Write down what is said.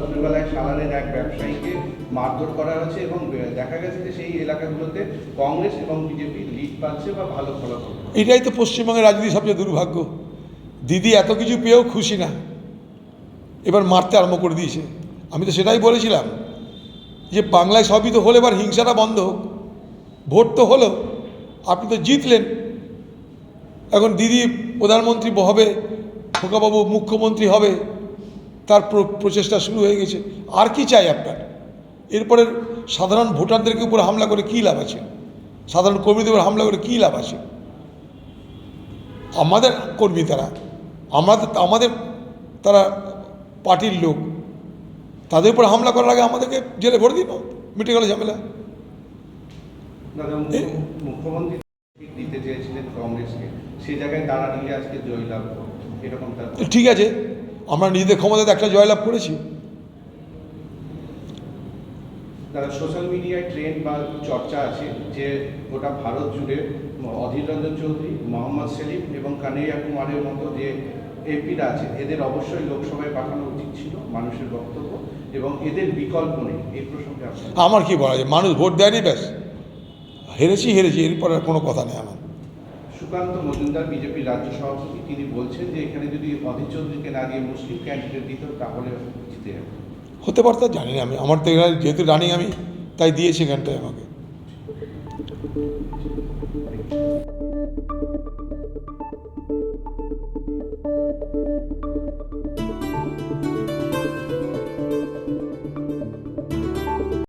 ভোরবেলায় সালারের এক ব্যবসায়ীকে মারধর করা হয়েছে এবং দেখা গেছে যে সেই এলাকাগুলোতে কংগ্রেস এবং বিজেপি লিড পাচ্ছে বা ভালো ফলাফল এটাই তো পশ্চিমবঙ্গের রাজনীতি সবচেয়ে দুর্ভাগ্য। দিদি এত কিছু পেয়েও খুশি না। এবার মারতে আরম্ভ করে দিয়েছে। আমি তো সেটাই বলেছিলাম যে বাংলায় সবই তো হলো, এবার হিংসাটা বন্ধ হোক। ভোট তো হলো, আপনি তো জিতলেন। এখন দিদি প্রধানমন্ত্রী হবে, খোকাবাবু মুখ্যমন্ত্রী হবে তার প্র- প্রচেষ্টা শুরু হয়ে গেছে। আর কি চাই আপনার? এরপরে সাধারণ ভোটারদেরকে উপর হামলা করে কী লাভ আছে? সাধারণ কর্মীদের উপর হামলা করে কী লাভ আছে? আমাদের কর্মী তারা আমাদের আমাদের তারা পার্টির লোক। তাদের উপর হামলা করার আগে আমাদেরকে জেলে ভরে দিন। মিটে গেল ঝামেলা। মুখ্যমন্ত্রী দিতে চেয়েছিলেন কংগ্রেসকে। সেই জায়গায় তারা আজকে জয়লাভ এরকম ঠিক আছে। আমরা নিজেদের ক্ষমতাতে একটা জয়লাভ করেছি। দাদা সোশ্যাল মিডিয়ায় ট্রেন্ড বা চর্চা আছে যে গোটা ভারত জুড়ে অধীর রঞ্জন চৌধুরী মোহাম্মদ সেলিম এবং কানাইয়া কুমারের মতো যে এমপিরা আছে এদের অবশ্যই লোকসভায় পাঠানো উচিত ছিল মানুষের বক্তব্য এবং এদের বিকল্প নেই এই প্রসঙ্গে আমার কি বলা যায় মানুষ ভোট দেয়নি ব্যাস। হেরেছি হেরেছি এরপর আর কোনো কথা নেই আমার। সুকান্ত মজুমদার বিজেপির রাজ্য সভাপতি, তিনি বলছেন যে এখানে যদি অধীর চৌধুরীকে না দিয়ে মুসলিম ক্যান্ডিডেট দিত, তাহলে জিতে হতে পারতো জানি না আমি। আমার তো এখানে যেহেতু রানিং আমি, তাই দিয়েছি এখানটায় আমাকে।